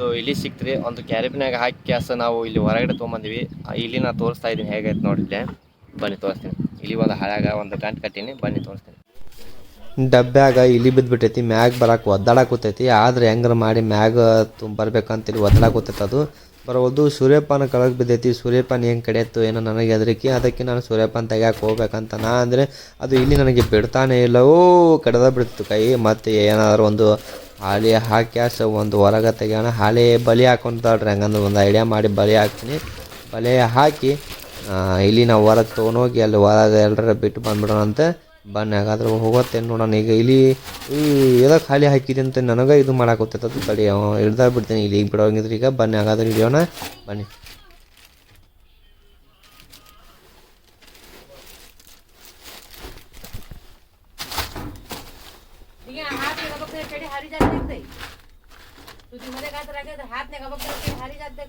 So ಇಲ್ಲಿ ಸಿಕ್ತ್ರಿ ಒಂದು ಕ್ಯಾರಿಬಿನಾಗ ಹಾಕಿ ಕ್ಯಾಸ ನಾವು ಇಲ್ಲಿ ಹೊರಗಡೆ ತೊಗೊಂಬಂದಿವಿ. ಇಲ್ಲಿ ನಾ ತೋರಿಸ್ತಾ ಇದ್ದೀನಿ. ಹೇಗೈತೆ ನೋಡಿದ್ದೆ ಬನ್ನಿ, ತೋರಿಸ್ತೀನಿ. ಇಲ್ಲಿ ಒಂದು ಹಾಳಾಗ ಒಂದು ಗಂಟು ಕಟ್ಟೀನಿ. ಬನ್ನಿ, ತೋರಿಸ್ತೀನಿ. ಡಬ್ಬ್ಯಾಗ ಇಲಿ ಬಿದ್ದುಬಿಟ್ಟೈತಿ ಮ್ಯಾಗ ಬರಕ್ಕೆ ಒದ್ದಾಡಕೂತೈತಿ ಆದ್ರೆ ಹೆಂಗಾರ ಮಾಡಿ ಮ್ಯಾಗ ತುಂಬ ಬರ್ಬೇಕಂತೇಳಿ ಒದ್ದಾಡಕೂತೈತಿ ಅದು. ಬರೋದು ಸೂರ್ಯಪಾನ ಕಳಗೆ ಬಿದ್ದೈತಿ. ಸೂರ್ಯಪಾನ ಹೆಂಗೆ ಇತ್ತು ಏನೋ ನನಗೆ ಹೆದರಿಕೆ. ಅದಕ್ಕೆ ನಾನು ಸೂರ್ಯಪಾನ ತೆಗ್ಯಾಕೆ ಹೋಗ್ಬೇಕಂತ ನಾ ಅಂದರೆ ಅದು ಇಲ್ಲಿ ನನಗೆ ಬಿಡ್ತಾನೆ ಇಲ್ಲ. ಓ, ಕಡ್ದ ಬಿಡ್ತು ಕೈ. ಮತ್ತು ಏನಾದರೂ ಒಂದು ಹಾಳಿ ಹಾಕ್ಯಾಸ ಒಂದು ಹೊರಗೆ ತೆಗಿಯೋಣ. ಹಾಲಿ ಬಲಿ ಹಾಕೊಂತಾಳ್ರಿ ಹಂಗಂದ್ರೆ ಒಂದು ಐಡಿಯಾ ಮಾಡಿ ಬಲಿ ಹಾಕ್ತೀನಿ. ಬಲೆ ಹಾಕಿ ಇಲ್ಲಿ ನಾವು ಹೊರಗೆ ತೊಗೊಂಡೋಗಿ ಅಲ್ಲಿ ಹೊರಗೆ ಎಲ್ಲರ ಬಿಟ್ಟು ಬಂದ್ಬಿಡೋಣ ಅಂತ ಬನ್ನಿ. ಹಾಗಾದ್ರೆ ಹೋಗೋತ್ತೆ ನೋಡೋಣ. ಈಗ ಇಲ್ಲಿ ಎದಕ್ಕೆ ಖಾಲಿ ಹಾಕಿದೆ ಅಂತ ನನಗೆ ಇದು ಮಾಡಾಕೋತೈತೆ ತಡಿ ಹಿಡ್ದಾಗ ಬಿಡ್ತೀನಿ. ಇಲ್ಲಿ ಈಗ ಬಿಡೋಂಗಿದ್ರೆ ಈಗ ಬನ್ನಿ. ಹಾಗಾದ್ರೆ ಹಿಡಿಯೋಣ. ಬನ್ನಿ. ಕಡೆ ಹರಿದಾದ ತೆಗ್ದೈ ತುದಿ ಮನೆ ಗಾತ್ರ ಹಾಕಿದ್ರೆ ಹಾತ್ನಾಗ ಹಬ್ಬಕ್ಕೆ ಕಡೆ ಹರಿದಾದ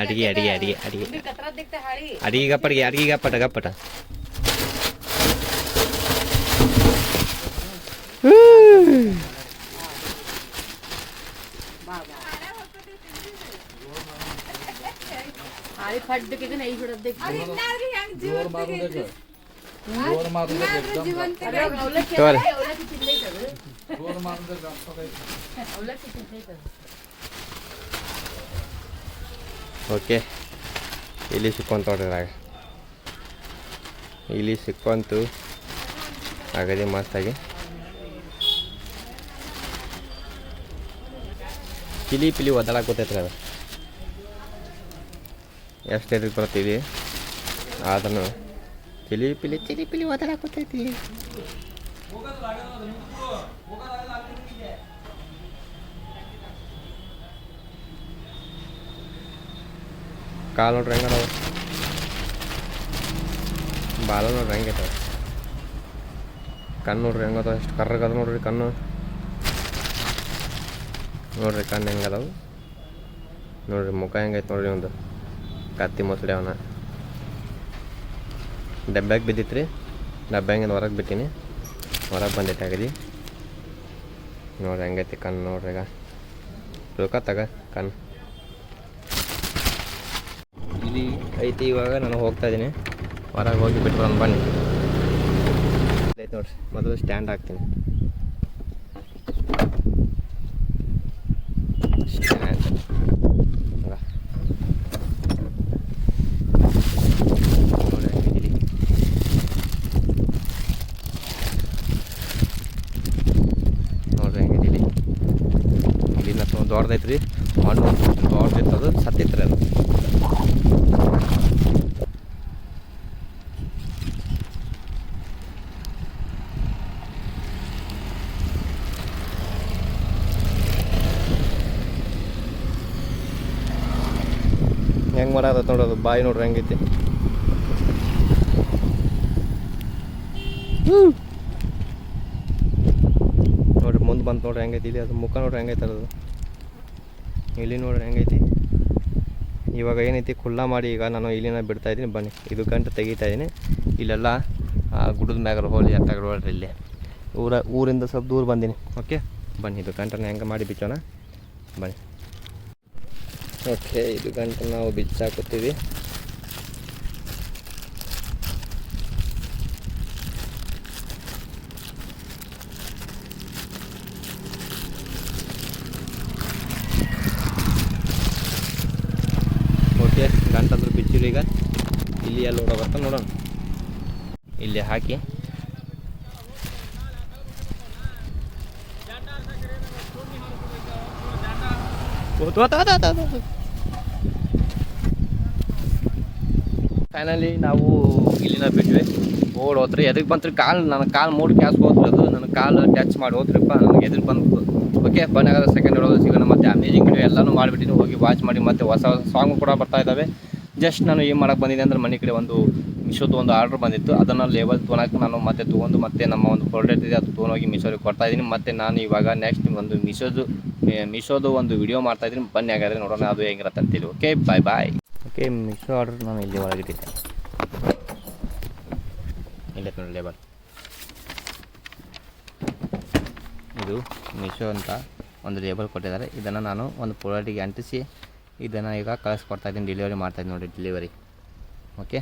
ಅಡಿಗೆ ಅಡಿಗೆ ಅಡಿಗೆ ಅಡಿಗೆ ಅಡಿಗೆ ಗಪ್ಪಡಿಗೆ ಅಡಿಗೆ ಗಪ್ಪಟ ಗಪ್ಪಟ ಹಾಳಿ ಫಡ್ ಬೇಕಿದ್ರೆ ನೈ ಬಿಡೋದಕ್ಕೆ ಅಡಿಗೆ ಗಪ್ಪಡಿಗೆ ಅಡಿಗೆ ಗಪ್ಪಟ ಗಪ್ಪಟ हाळी फट की नाही सोडत देख ತೋರಿ ಓಕೆ ಇಲ್ಲಿ ಸಿಕ್ಕೊಂತವ್ರಿ ಇದ್ರಾಗ ಇಲ್ಲಿ ಸಿಕ್ಕೊಂತು ಆಗದೆ ಮಸ್ತಾಗಿ ಕಿಲಿ ಪಿಲಿ ಒದ್ದಾಡಕೋತೈತ್ರಿ ಅದು ಎಷ್ಟು ಎದ್ರಿಗೆ ಬರ್ತೀವಿ ಆದ್ರೂ ಕಿಲಿ ಪಿಲಿ ಚಿಲಿ ಪಿಲಿ ಒದ್ದಾಡಕೋತೈತಿ ಕಾಲು ನೋಡ್ರಿ ಹೆಂಗ ಬಾಲ ನೋಡ್ರಿ ಹೆಂಗೈತವ ಕಣ್ಣು ನೋಡ್ರಿ ಹೆಂಗದ ಎಷ್ಟು ಕರ್ರಗದ ನೋಡ್ರಿ ಕಣ್ಣು ನೋಡ್ರಿ ಕಣ್ಣು ಹೆಂಗದಾವು ನೋಡ್ರಿ ಮುಖ ಹೆಂಗೈತೆ ನೋಡ್ರಿ ಒಂದು ಕತ್ತಿ ಮೊಸಳೆ ಅವನ ಡಬ್ಬ್ಯಾಗ ಬಿದ್ದಿತ್ತು ರೀ ಡಬ್ಬ್ಯಾಂಗಿಂದ ಹೊರಗೆ ಬಿಟ್ಟಿನಿ. ಹೊರಗೆ ಬಂದೈತೆ ಆಗದಿ ನೋಡ್ರಿ ಹಂಗೈತಿ ಕಣ್ಣು ನೋಡ್ರಿ ಈಗ. ತಗ ಕಣ್ಣು ಇಲ್ಲಿ ಐತಿ, ಇವಾಗ ನಾನು ಹೋಗ್ತಾ ಇದ್ದೀನಿ. ಹೊರಗೆ ಹೋಗಿ ಬಿಟ್ಟು ನಾನು ಬನ್ನಿ. ಐತೆ ನೋಡ್ರಿ, ಮೊದಲು ಸ್ಟ್ಯಾಂಡ್ ಹಾಕ್ತೀನಿ. ಸ್ಟ್ಯಾಂಡ್ ನೋಡಿ ಇಲ್ಲಿ ನೋಡ್ರಿ ಹೆಂಗಿದೆ ಇಲ್ಲಿ ಇಲ್ಲಿಂದ ದೊಡ್ಡದೈತ್ರಿ ಹಣ್ಣು ದೊಡ್ಡದೈತೆ ಅದು ಸತ್ತಿತ್ರಿ ಅದು. ಹೆಂಗೆ ಮಾಡದ ನೋಡೋದು ಬಾಯಿ ನೋಡ್ರಿ ಹೆಂಗೈತಿ ನೋಡ್ರಿ ಮುಂದೆ ಬಂತು ನೋಡ್ರಿ ಹೆಂಗೈತಿ ಇಲ್ಲಿ ಅದು ಮುಖ ನೋಡ್ರಿ ಹೆಂಗೈತೆ ಅದು. ಇಲ್ಲಿ ನೋಡ್ರಿ ಹೆಂಗೈತಿ. ಇವಾಗ ಏನೈತಿ, ಖುಲ್ಲಾ ಮಾಡಿ ಈಗ ನಾನು ಇಲ್ಲಿನ ಬಿಡ್ತಾ ಇದ್ದೀನಿ. ಬನ್ನಿ, ಇದು ಗಂಟು ತೆಗಿತಾ ಇದ್ದೀನಿ. ಇಲ್ಲೆಲ್ಲ, ಆ, ಗುಡ್ಡದ ಮ್ಯಾಗರ ಹೋಲಿ ಎತ್ತಾಗಡ್ರಿ ಇಲ್ಲಿ. ಊರ, ಊರಿಂದ ಸ್ವಲ್ಪ ದೂರ ಬಂದೀನಿ. ಓಕೆ ಬನ್ನಿ, ಇದು ಗಂಟನ್ನು ಹೆಂಗೆ ಮಾಡಿ ಬಿಚ್ಚೋಣ. ಬನ್ನಿ. ಓಕೆ ಇದು ಗಂಟು ನಾವು ಬಿಚ್ಚಾಕುತ್ತೀವಿ ಓಕೆ ಬಿಚ್ಚಿರಿ ಈಗ? ಇಲ್ಲಿ ಎಲ್ಲ ನೋಡೋ ಬರ್ತಾ ನೋಡೋಣ. ಇಲ್ಲಿ ಹಾಕಿ. ಫೈನಲಿ ನಾವು ಇಲ್ಲಿನ ಬಿಟ್ವಿ. ಓಡ್ ಹೋದ್ರಿ ಎದಕ್ಕೆ ಬಂತ್ರಿ? ಕಾಲು, ನನ್ನ ಕಾಲು ಮೂರು ಕ್ಯಾಸ್ ಹೋದ್ರಿ ಅದು. ನನ್ನ ಕಾಲು ಟಚ್ ಮಾಡಿ ಹೋದ್ರಿಪ್ಪ ನನಗೆ ಎದುರು ಬಂತು ಓಕೆ ಬನ್ನಿ ಸೆಕೆಂಡ್ ಹೊಡೋದು ಸಿಗೋಣ ಮತ್ತೆ. ಅಮೇಜಿಂಗ್ ವಿಡಿಯೋ ಎಲ್ಲನೂ ಮಾಡಿಬಿಟ್ಟಿನಿ. ಹೋಗಿ ವಾಚ್ ಮಾಡಿ ಮತ್ತೆ ಹೊಸ ಹೊಸ ಸಾಂಗು ಕೂಡ ಬರ್ತಾ ಇದ್ದಾವೆ ಜಸ್ಟ್ ನಾನು ಏನು ಮಾಡೋಕ್ಕೆ ಬಂದಿದ್ದೆ ಅಂದ್ರೆ ಮನೆ ಕಡೆ ಒಂದು ಮಿಶೋದು ಒಂದು ಆರ್ಡ್ರ್ ಬಂದಿತ್ತು. ಅದನ್ನು ಲೇಬಲ್ ತೊಗೊಳಕ್ಕೆ ನಾನು ಮತ್ತೆ ತೊಗೊಂಡು ಮತ್ತೆ ನಮ್ಮ ಒಂದು ಪ್ರಾಡಕ್ಟ್ ಇದೆ, ಅದು ತೊಗೊಂಡೋಗಿ ಮಿಶೋರಿಗೆ ಕೊಡ್ತಾ ಇದ್ದೀನಿ. ಮತ್ತು ನಾನು ಇವಾಗ ನೆಕ್ಸ್ಟ್ ಒಂದು ಮಿಶೋದು ಮಿಶೋದು ಒಂದು ವಿಡಿಯೋ ಮಾಡ್ತಾ ಇದ್ದೀನಿ. ಬನ್ನಿ ಹಾಗಾದರೆ ನೋಡೋಣ ಅದು ಹೇಗಿರುತ್ತೆ ಅಂತೇಳಿ okay bye bye okay Meesho order ನಾನು ಇಲ್ಲಿ ಒಳಗಿಟ್ಟಿದ್ದೆ ಇಲ್ಲೇ ನೋಡಿ ಲೇಬಲ್ ಇದು ಮಿಶೋ ಅಂತ ಒಂದು ಲೇಬಲ್ ಕೊಟ್ಟಿದ್ದಾರೆ. ಇದನ್ನು ನಾನು ಒಂದು ಪ್ರಾಡಕ್ಟಿಗೆ ಅಂಟಿಸಿ ಇದನ್ನು ಈಗ ಕಳಿಸ್ಕೊಡ್ತಾ ಇದ್ದೀನಿ ಡೆಲಿವರಿ ಮಾಡ್ತಾಯಿದ್ದೀನಿ ನೋಡಿ ಡೆಲಿವರಿ ಓಕೆ